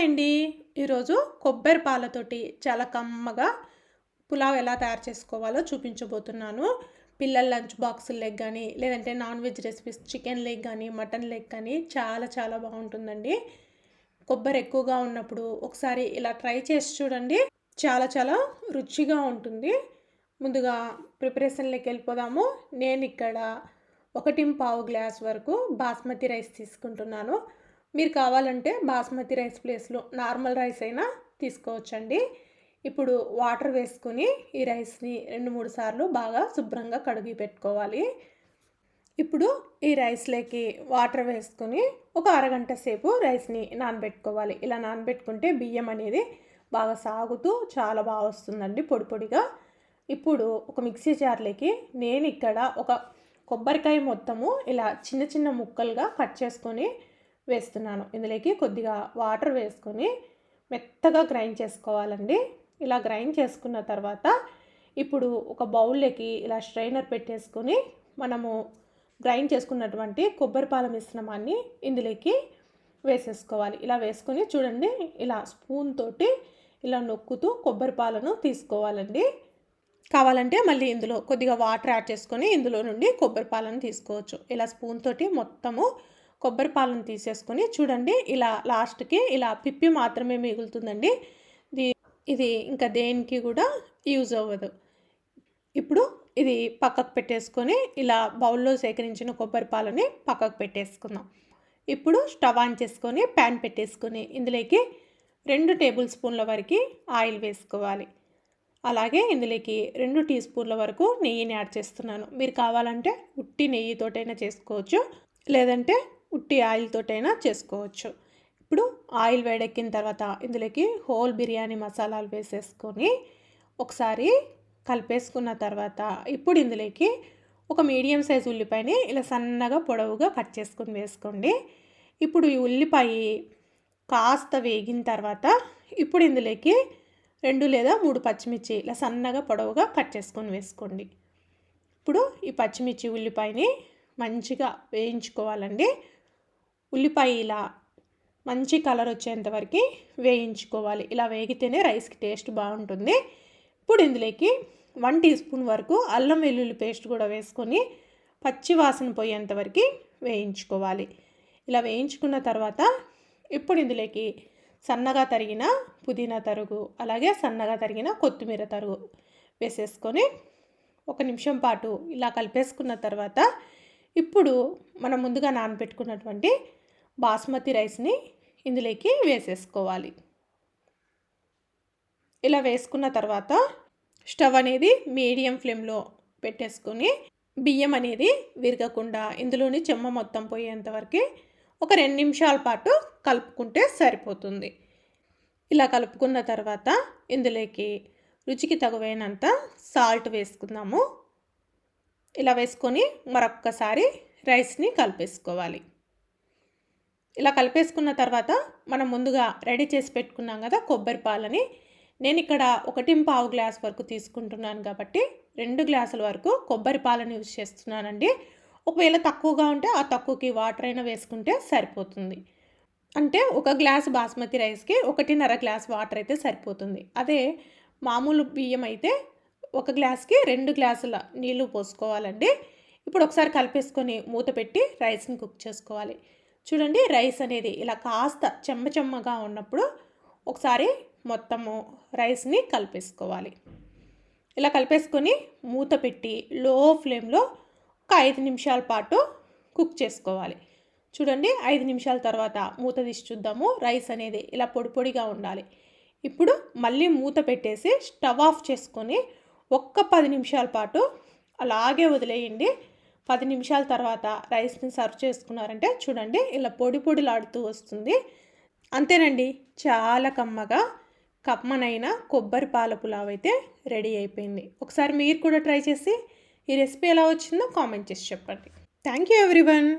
Hi అండి ఈరోజు కొబ్బరి పాలతోటి చాలా కమ్మగా పులావ్ ఎలా తయారు చేసుకోవాలో చూపించబోతున్నాను. పిల్లల లంచ్ బాక్స్ లెగ్ కానీ లేదంటే non veg recipes chicken leg కానీ మటన్ లెగ్ కానీ చాలా చాలా బాగుంటుందండి. కొబ్బరి ఎక్కువగా ఉన్నప్పుడు ఒకసారి ఇలా ట్రై చేసి చూడండి. చాలా చాలా రుచిగా ఉంటుంది. ముందుగా ప్రిపరేషన్లోకి వెళ్ళిపోదాము. నేను ఇక్కడ ఒకటి పావు గ్లాస్ వరకు బాస్మతి రైస్ తీసుకుంటున్నాను. మీరు కావాలంటే బాస్మతి రైస్ ప్లేస్లో నార్మల్ రైస్ అయినా తీసుకోవచ్చండి. ఇప్పుడు వాటర్ వేసుకుని ఈ రైస్ని రెండు మూడు సార్లు బాగా శుభ్రంగా కడిగి పెట్టుకోవాలి. ఇప్పుడు ఈ రైస్లోకి వాటర్ వేసుకుని ఒక అరగంట సేపు రైస్ని నానబెట్టుకోవాలి. ఇలా నానబెట్టుకుంటే బియ్యం అనేది బాగా సాగుతూ చాలా బాగా వస్తుందండి పొడి పొడిగా. ఇప్పుడు ఒక మిక్సీ జార్లోకి నేను ఇక్కడ ఒక కొబ్బరికాయ మొత్తము ఇలా చిన్న చిన్న ముక్కలుగా కట్ చేసుకొని వేస్తున్నాను. ఇందులోకి కొద్దిగా వాటర్ వేసుకొని మెత్తగా గ్రైండ్ చేసుకోవాలండి. ఇలా గ్రైండ్ చేసుకున్న తర్వాత ఇప్పుడు ఒక బౌల్లోకి ఇలా స్ట్రైనర్ పెట్టేసుకొని మనము గ్రైండ్ చేసుకున్నటువంటి కొబ్బరిపాల మిశ్రమాన్ని ఇందులోకి వేసేసుకోవాలి. ఇలా వేసుకొని చూడండి ఇలా స్పూన్ తోటి ఇలా నొక్కుతూ కొబ్బరిపాలను తీసుకోవాలండి. కావాలంటే మళ్ళీ ఇందులో కొద్దిగా వాటర్ యాడ్ చేసుకొని ఇందులో నుండి కొబ్బరిపాలను తీసుకోవచ్చు. ఇలా స్పూన్ తోటి మొత్తము కొబ్బరి పాలను తీసేసుకొని చూడండి ఇలా లాస్ట్కి ఇలా పిప్పి మాత్రమే మిగులుతుందండి. ఇది ఇంకా దేనికి కూడా యూజ్ అవ్వదు. ఇప్పుడు ఇది పక్కకు పెట్టేసుకొని ఇలా బౌల్లో సేకరించిన కొబ్బరి పాలని పక్కకు పెట్టేసుకుందాం. ఇప్పుడు స్టవ్ ఆన్ చేసుకొని ప్యాన్ పెట్టేసుకొని ఇందులోకి రెండు టేబుల్ స్పూన్ల వరకు ఆయిల్ వేసుకోవాలి. అలాగే ఇందులోకి రెండు టీ స్పూన్ల వరకు నెయ్యిని యాడ్ చేస్తున్నాను. మీరు కావాలంటే ఉట్టి నెయ్యితోటైనా చేసుకోవచ్చు. లేదంటే ఉట్టి ఆయిల్తోటైనా చేసుకోవచ్చు. ఇప్పుడు ఆయిల్ వేడెక్కిన తర్వాత ఇందులోకి హోల్ బిర్యానీ మసాలాలు వేసేసుకొని ఒకసారి కలిపేసుకున్న తర్వాత ఇప్పుడు ఇందులోకి ఒక మీడియం సైజ్ ఉల్లిపాయని ఇలా సన్నగా పొడవుగా కట్ చేసుకొని వేసుకోండి. ఇప్పుడు ఈ ఉల్లిపాయ కాస్త వేగిన తర్వాత ఇప్పుడు ఇందులోకి రెండు లేదా మూడు పచ్చిమిర్చి ఇలా సన్నగా పొడవుగా కట్ చేసుకొని వేసుకోండి. ఇప్పుడు ఈ పచ్చిమిర్చి ఉల్లిపాయని మంచిగా వేయించుకోవాలండి. ఉల్లిపాయ ఇలా మంచి కలర్ వచ్చేంతవరకు వేయించుకోవాలి. ఇలా వేగితేనే రైస్కి టేస్ట్ బాగుంటుంది. ఇప్పుడు ఇందులోకి వన్ టీ స్పూన్ వరకు అల్లం వెల్లుల్లి పేస్ట్ కూడా వేసుకొని పచ్చి వాసన పోయేంతవరకు వేయించుకోవాలి. ఇలా వేయించుకున్న తర్వాత ఇప్పుడు ఇందులోకి సన్నగా తరిగిన పుదీనా తరుగు అలాగే సన్నగా తరిగిన కొత్తిమీర తరుగు వేసేసుకొని ఒక నిమిషం పాటు ఇలా కలిపేసుకున్న తర్వాత ఇప్పుడు మనం ముందుగా నానబెట్టుకున్నటువంటి బాస్మతి రైస్ని ఇందులోకి వేసేసుకోవాలి. ఇలా వేసుకున్న తర్వాత స్టవ్ అనేది మీడియం ఫ్లేమ్లో పెట్టేసుకొని బియ్యం అనేది విరగకుండా ఇందులోని చెమ్మ మొత్తం పోయేంతవరకు ఒక రెండు నిమిషాల పాటు కలుపుకుంటే సరిపోతుంది. ఇలా కలుపుకున్న తర్వాత ఇందులోకి రుచికి తగువైనంత సాల్ట్ వేసుకుందాము. ఇలా వేసుకొని మరొక్కసారి రైస్ని కలిపేసుకోవాలి. ఇలా కలిపేసుకున్న తర్వాత మనం ముందుగా రెడీ చేసి పెట్టుకున్నాం కదా కొబ్బరి పాలని. నేను ఇక్కడ ఒకటి పావు గ్లాస్ వరకు తీసుకుంటున్నాను కాబట్టి రెండు గ్లాసుల వరకు కొబ్బరి పాలను యూజ్ చేస్తున్నానండి. ఒకవేళ తక్కువగా ఉంటే ఆ తక్కువకి వాటర్ అయినా వేసుకుంటే సరిపోతుంది. అంటే ఒక గ్లాస్ బాస్మతి రైస్కి ఒకటిన్నర గ్లాస్ వాటర్ అయితే సరిపోతుంది. అదే మామూలు బియ్యం అయితే ఒక గ్లాస్కి రెండు గ్లాసుల నీళ్ళు పోసుకోవాలండి. ఇప్పుడు ఒకసారి కలిపేసుకొని మూత పెట్టి రైస్ని కుక్ చేసుకోవాలి. చూడండి రైస్ అనేది ఇలా కాస్త చెమ్మ చెమ్మగా ఉన్నప్పుడు ఒకసారి మొత్తము రైస్ని కలిపేసుకోవాలి. ఇలా కలిపేసుకొని మూత పెట్టి లో ఫ్లేమ్లో ఒక ఐదు నిమిషాల పాటు కుక్ చేసుకోవాలి. చూడండి ఐదు నిమిషాల తర్వాత మూత తీసి చూద్దాము రైస్ అనేది ఇలా పొడి పొడిగా ఉండాలి. ఇప్పుడు మళ్ళీ మూత పెట్టేసి స్టవ్ ఆఫ్ చేసుకొని ఒక్క పది నిమిషాల పాటు అలాగే వదిలేయండి. పది నిమిషాల తర్వాత రైస్ని సర్వ్ చేసుకున్నారంటే చూడండి ఇలా పొడి పొడిలాడుతూ వస్తుంది. అంతేనండి చాలా కమ్మగా కమ్మనైన కొబ్బరి పాల పులావ్ అయితే రెడీ అయిపోయింది. ఒకసారి మీరు కూడా ట్రై చేసి ఈ రెసిపీ ఎలా వచ్చిందో కామెంట్ చేసి చెప్పండి. Thank you everyone.